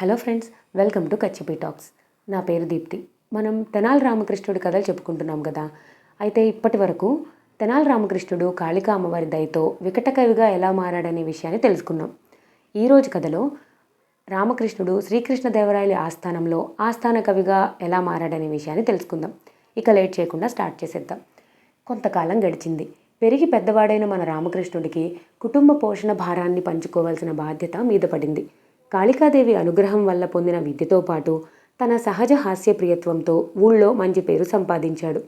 Hello friends welcome to కచ్చిపి talks. నా పేరు దీప్తి. మనం తెనాలి రామకృష్ణుడి కథలు చెప్పుకుంటున్నాం కదా. అయితే ఇప్పటి వరకు తెనాలి రామకృష్ణుడు కాళికా అమ్మవారి దయతో వికట కవిగా ఎలా మారాడనే విషయాన్ని తెలుసుకున్నాం. ఈరోజు కథలో రామకృష్ణుడు శ్రీకృష్ణదేవరాయల ఆస్థానంలో ఆస్థాన కవిగా ఎలా మారాడనే విషయాన్ని తెలుసుకుందాం. ఇక లేట్ చేయకుండా స్టార్ట్ చేసేద్దాం. కొంతకాలం గడిచింది. పెరిగి పెద్దవాడైన మన రామకృష్ణుడికి కుటుంబ పోషణ భారాన్ని పంచుకోవాల్సిన బాధ్యత మీద పడింది. కాళికాదేవి అనుగ్రహం వల్ల పొందిన విద్యతో పాటు తన సహజ హాస్య ప్రియత్వంతో ఊళ్ళో మంచి పేరు సంపాదించాడు.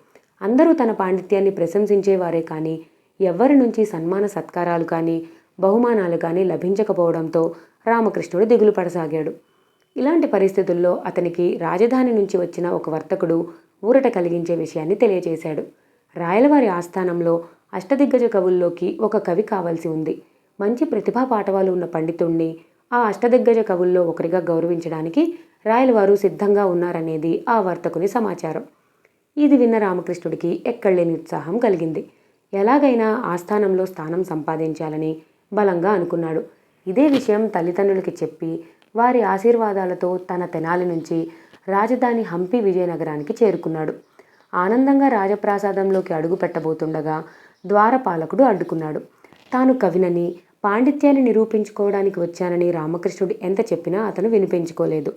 అందరూ తన పాండిత్యాన్ని ప్రశంసించేవారే కానీ ఎవ్వరి నుంచి సన్మాన సత్కారాలు కానీ బహుమానాలు కానీ లభించకపోవడంతో రామకృష్ణుడు దిగులు పడసాగాడు. ఇలాంటి పరిస్థితుల్లో అతనికి రాజధాని నుంచి వచ్చిన ఒక వర్తకుడు ఊరట కలిగించే విషయాన్ని తెలియజేశాడు రాయలవారి ఆస్థానంలో అష్టదిగ్గజ కవుల్లోకి ఒక కవి కావాల్సి ఉంది. మంచి ప్రతిభా పాఠవాలు ఉన్న పండితుణ్ణి ఆ అష్టదిగ్గజ కవుల్లో ఒకరిగా గౌరవించడానికి రాయలవారు సిద్ధంగా ఉన్నారనేది ఆ వర్తకుని సమాచారం. ఇది విన్న రామకృష్ణుడికి ఎక్కడలేని ఉత్సాహం కలిగింది. ఎలాగైనా ఆస్థానంలో స్థానం సంపాదించాలని బలంగా అనుకున్నాడు. ఇదే విషయం తల్లిదండ్రులకి చెప్పి వారి ఆశీర్వాదాలతో తన తెనాలి నుంచి రాజధాని హంపి విజయనగరానికి చేరుకున్నాడు. ఆనందంగా రాజప్రాసాదంలోకి అడుగు పెట్టబోతుండగా ద్వారపాలకుడు అడ్డుకున్నాడు. తాను కవినని పాండిత్యాన్ని నిరూపించుకోవడానికి వచ్చానని రామకృష్ణుడు ఎంత చెప్పినా అతను వినిపించుకోలేదు.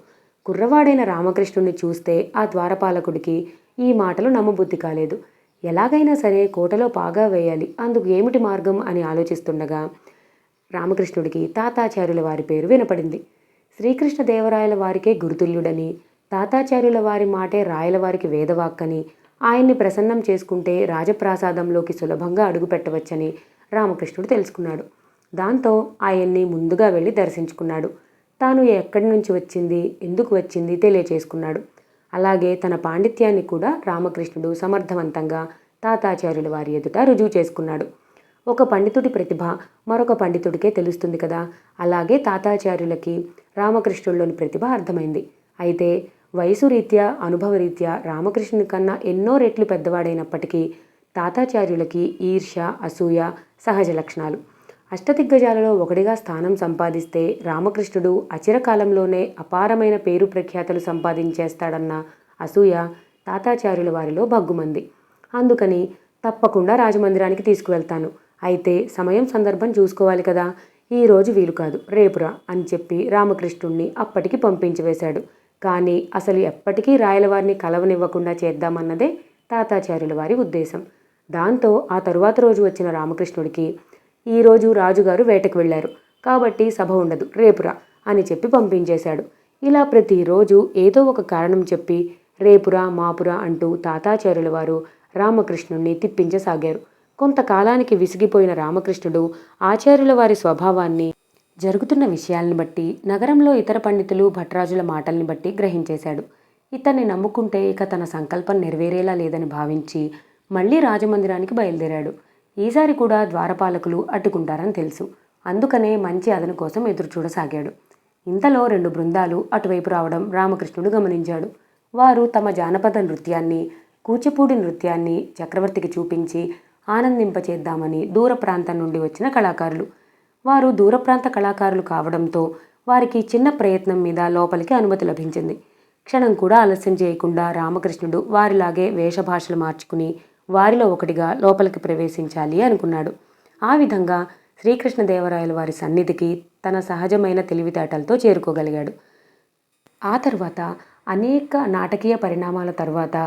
కుర్రవాడైన రామకృష్ణుడిని చూస్తే ఆ ద్వారపాలకుడికి ఈ మాటలు నమ్మబుద్ధి కాలేదు. ఎలాగైనా సరే కోటలో పాగా వేయాలి అందుకు ఏమిటి మార్గం అని ఆలోచిస్తుండగా రామకృష్ణుడికి తాతాచార్యుల వారి పేరు వినపడింది. శ్రీకృష్ణదేవరాయల వారికే గురుతుల్యుడని తాతాచార్యుల వారి మాటే రాయల వారికి వేదవాక్కని ఆయన్ని ప్రసన్నం చేసుకుంటే రాజప్రాసాదంలోకి సులభంగా అడుగుపెట్టవచ్చని రామకృష్ణుడు తెలుసుకున్నాడు. దాంతో ఆయన్ని ముందుగా వెళ్ళి దర్శించుకున్నాడు. తాను ఎక్కడి నుంచి వచ్చింది ఎందుకు వచ్చింది తెలియచేసుకున్నాడు. అలాగే తన పాండిత్యాన్ని కూడా రామకృష్ణుడు సమర్థవంతంగా తాతాచార్యుల వారి ఎదుట రుజువు చేసుకున్నాడు. ఒక పండితుడి ప్రతిభ మరొక పండితుడికే తెలుస్తుంది కదా. అలాగే తాతాచార్యులకి రామకృష్ణుడిలోని ప్రతిభ అర్థమైంది. అయితే వయసు రీత్యా అనుభవ రీత్యా రామకృష్ణుని కన్నా ఎన్నో రెట్లు పెద్దవాడైనప్పటికీ తాతాచార్యులకి ఈర్ష్య అసూయ సహజ లక్షణాలు. అష్టదిగ్గజాలలో ఒకటిగా స్థానం సంపాదిస్తే రామకృష్ణుడు అచిరకాలంలోనే అపారమైన పేరు ప్రఖ్యాతలు సంపాదించేస్తాడన్న అసూయ తాతాచార్యుల వారిలో భగ్గుమంది. అందుకని తప్పకుండా రాజమందిరానికి తీసుకువెళ్తాను. అయితే సమయం సందర్భం చూసుకోవాలి కదా. ఈరోజు వీలు కాదు. రేపురా అని చెప్పి రామకృష్ణుణ్ణి అప్పటికి పంపించివేశాడు. కానీ అసలు ఎప్పటికీ రాయలవారిని కలవనివ్వకుండా చేద్దామన్నదే తాతాచార్యుల వారి ఉద్దేశం. దాంతో ఆ తరువాత రోజు వచ్చిన రామకృష్ణుడికి ఈరోజు రాజుగారు వేటకు వెళ్ళారు. కాబట్టి సభ ఉండదు. రేపురా అని చెప్పి పంపించేశాడు. ఇలా ప్రతిరోజు ఏదో ఒక కారణం చెప్పి రేపురా మాపురా అంటూ తాతాచార్యుల వారు రామకృష్ణుణ్ణి తిప్పించసాగారు. కొంతకాలానికి విసిగిపోయిన రామకృష్ణుడు ఆచార్యుల వారి స్వభావాన్ని జరుగుతున్న విషయాల్ని బట్టి నగరంలో ఇతర పండితులు భట్రాజుల మాటల్ని బట్టి గ్రహించేశాడు. ఇతన్ని నమ్ముకుంటే ఇక తన సంకల్పం నెరవేరేలా లేదని భావించి మళ్ళీ రాజమందిరానికి బయలుదేరాడు. ఈసారి కూడా ద్వారపాలకులు అడ్డుకుంటారని తెలుసు. అందుకనే మంచి అదను కోసం ఎదురు చూడసాగాడు. ఇంతలో రెండు బృందాలు అటువైపు రావడం రామకృష్ణుడు గమనించాడు. వారు తమ జానపద నృత్యాన్ని కూచిపూడి నృత్యాన్ని చక్రవర్తికి చూపించి ఆనందింపచేద్దామని దూర ప్రాంతం నుండి వచ్చిన కళాకారులు. వారు దూర ప్రాంత కళాకారులు కావడంతో వారికి చిన్న ప్రయత్నం మీద లోపలికి అనుమతి లభించింది. క్షణం కూడా ఆలస్యం చేయకుండా రామకృష్ణుడు వారిలాగే వేషభాషలు మార్చుకుని వారిలో ఒకటిగా లోపలికి ప్రవేశించాలి అనుకున్నాడు. ఆ విధంగా శ్రీకృష్ణదేవరాయల వారి సన్నిధికి తన సహజమైన తెలివితేటలతో చేరుకోగలిగాడు. ఆ తర్వాత అనేక నాటకీయ పరిణామాల తర్వాత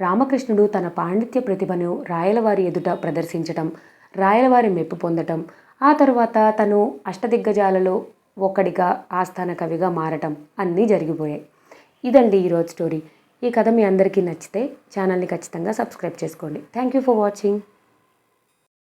రామకృష్ణుడు తన పాండిత్య ప్రతిభను రాయలవారి ఎదుట ప్రదర్శించటం రాయలవారి మెప్పు పొందటం ఆ తర్వాత తను అష్టదిగ్గజాలలో ఒక్కడిగా ఆస్థాన కవిగా మారటం అన్నీ జరిగిపోయాయి. ఇదండి ఈరోజు స్టోరీ. ఈ కథ మీ అందరికీ నచ్చితే ఛానల్ని ఖచ్చితంగా సబ్స్క్రైబ్ చేసుకోండి. Thank you for watching